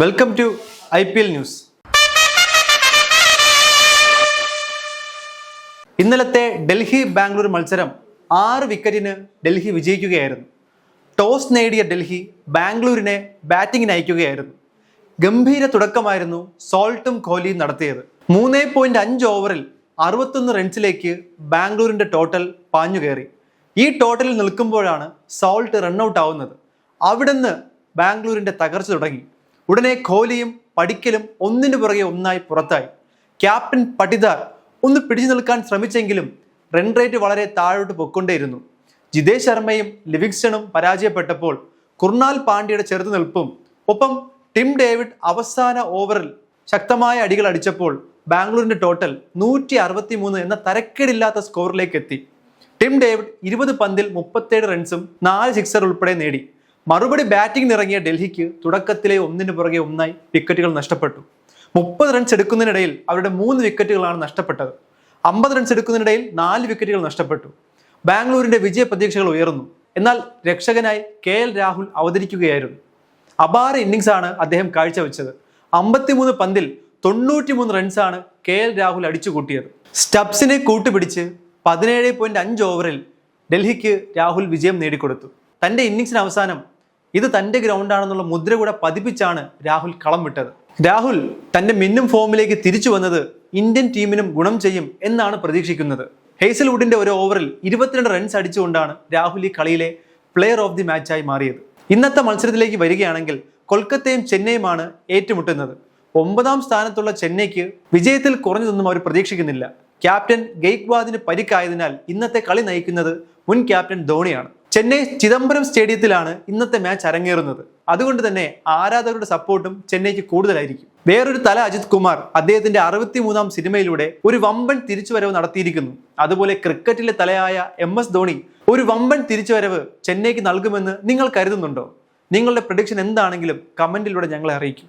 Welcome to I P L news ഇന്നലത്തെ ഡൽഹി ബാംഗ്ലൂർ മത്സരം ആറ് വിക്കറ്റിന് ഡൽഹി വിജയിക്കുകയായിരുന്നു. ടോസ് നേടിയ ഡൽഹി ബാംഗ്ലൂരിനെ ബാറ്റിംഗിന് അയക്കുകയായിരുന്നു. ഗംഭീര തുടക്കമായിരുന്നു സോൾട്ടും കോഹ്ലിയും നടത്തിയത്. മൂന്ന് പോയിന്റ് അഞ്ച് ഓവറിൽ അറുപത്തൊന്ന് റൺസിലേക്ക് ബാംഗ്ലൂരിന്റെ ടോട്ടൽ പാഞ്ഞു കയറി. ഈ ടോട്ടലിൽ നിൽക്കുമ്പോഴാണ് സോൾട്ട് റൺഔട്ട് ആവുന്നത്. അവിടുന്ന് ബാംഗ്ലൂരിന്റെ തകർച്ച തുടങ്ങി. ഉടനെ കോഹ്ലിയും പടിക്കലും ഒന്നിനു പുറകെ ഒന്നായി പുറത്തായി. ക്യാപ്റ്റൻ പട്ടിദാർ ഒന്ന് പിടിച്ചു നിൽക്കാൻ ശ്രമിച്ചെങ്കിലും റൺ റേറ്റ് വളരെ താഴോട്ട് പൊക്കൊണ്ടേയിരുന്നു ജിതേഷ് ശർമ്മയും ലിവിങ്സ്റ്റണും പരാജയപ്പെട്ടപ്പോൾ കുർണാൽ പാണ്ഡ്യയുടെ ചെറുത്തുനിൽപ്പും ഒപ്പം ടിം ഡേവിഡ് അവസാന ഓവറിൽ ശക്തമായ അടികൾ അടിച്ചപ്പോൾ ബാംഗ്ലൂരിന്റെ ടോട്ടൽ നൂറ്റി അറുപത്തി മൂന്ന് എന്ന തരക്കേടില്ലാത്ത സ്കോറിലേക്ക് എത്തി. ടിം ഡേവിഡ് ഇരുപത് പന്തിൽ മുപ്പത്തേഴ് റൺസും നാല് സിക്സർ ഉൾപ്പെടെ നേടി. മറുപടി ബാറ്റിംഗ് ഇറങ്ങിയ ഡൽഹിക്ക് തുടക്കത്തിലെ ഒന്നിനു പുറകെ ഒന്നായി വിക്കറ്റുകൾ നഷ്ടപ്പെട്ടു. മുപ്പത് റൺസ് എടുക്കുന്നതിനിടയിൽ അവരുടെ മൂന്ന് വിക്കറ്റുകളാണ് നഷ്ടപ്പെട്ടത്. അമ്പത് റൺസ് എടുക്കുന്നതിനിടയിൽ നാല് വിക്കറ്റുകൾ നഷ്ടപ്പെട്ടു. ബാംഗ്ലൂരിന്റെ വിജയ പ്രതീക്ഷകൾ ഉയർന്നു. എന്നാൽ രക്ഷകനായി കെ എൽ രാഹുൽ അവതരിക്കുകയായിരുന്നു. അപാര ഇന്നിങ്സ് ആണ് അദ്ദേഹം കാഴ്ചവെച്ചത്. അമ്പത്തിമൂന്ന് പന്തിൽ തൊണ്ണൂറ്റിമൂന്ന് റൺസാണ് കെ എൽ രാഹുൽ അടിച്ചു കൂട്ടിയത് സ്റ്റബ്സിനെ കൂട്ടുപിടിച്ച് പതിനേഴ് പോയിന്റ് അഞ്ച് ഓവറിൽ ഡൽഹിക്ക് രാഹുൽ വിജയം നേടിക്കൊടുത്തു. തന്റെ ഇന്നിങ്സിന് അവസാനം ഇത് തന്റെ ഗ്രൗണ്ടാണെന്നുള്ള മുദ്ര കൂടെ പതിപ്പിച്ചാണ് രാഹുൽ കളം വിട്ടത്. രാഹുൽ തന്റെ മിന്നും ഫോമിലേക്ക് തിരിച്ചു വന്നത് ഇന്ത്യൻ ടീമിനും ഗുണം ചെയ്യും എന്നാണ് പ്രതീക്ഷിക്കുന്നത്. ഹേസൽവുഡിന്റെ ഒരു ഓവറിൽ ഇരുപത്തിരണ്ട് റൺസ് അടിച്ചുകൊണ്ടാണ് രാഹുൽ ഈ കളിയിലെ പ്ലെയർ ഓഫ് ദി മാച്ചായി മാറിയത്. ഇന്നത്തെ മത്സരത്തിലേക്ക് വരികയാണെങ്കിൽ കൊൽക്കത്തയും ചെന്നൈയുമാണ് ഏറ്റുമുട്ടുന്നത്. ഒമ്പതാം സ്ഥാനത്തുള്ള ചെന്നൈക്ക് വിജയത്തിൽ കുറഞ്ഞതൊന്നും അവർ പ്രതീക്ഷിക്കുന്നില്ല. ക്യാപ്റ്റൻ ഗെയ്ക്വാദിന് പരിക്കായതിനാൽ ഇന്നത്തെ കളി നയിക്കുന്നത് മുൻ ക്യാപ്റ്റൻ ധോണിയാണ്. ചെന്നൈ ചിദംബരം സ്റ്റേഡിയത്തിലാണ് ഇന്നത്തെ മാച്ച് അരങ്ങേറുന്നത്. അതുകൊണ്ട് തന്നെ ആരാധകരുടെ സപ്പോർട്ടും ചെന്നൈക്ക് കൂടുതലായിരിക്കും. വേറൊരു തല അജിത് കുമാർ അദ്ദേഹത്തിന്റെ അറുപത്തിമൂന്നാം സിനിമയിലൂടെ ഒരു വമ്പൻ തിരിച്ചുവരവ് നടത്തിയിരിക്കുന്നു. അതുപോലെ ക്രിക്കറ്റിലെ തലയായ എം എസ് ധോണി ഒരു വമ്പൻ തിരിച്ചുവരവ് ചെന്നൈക്ക് നൽകുമെന്ന് നിങ്ങൾ കരുതുന്നുണ്ടോ? നിങ്ങളുടെ പ്രഡിക്ഷൻ എന്താണെങ്കിലും കമന്റിലൂടെ ഞങ്ങളെ അറിയിക്കും.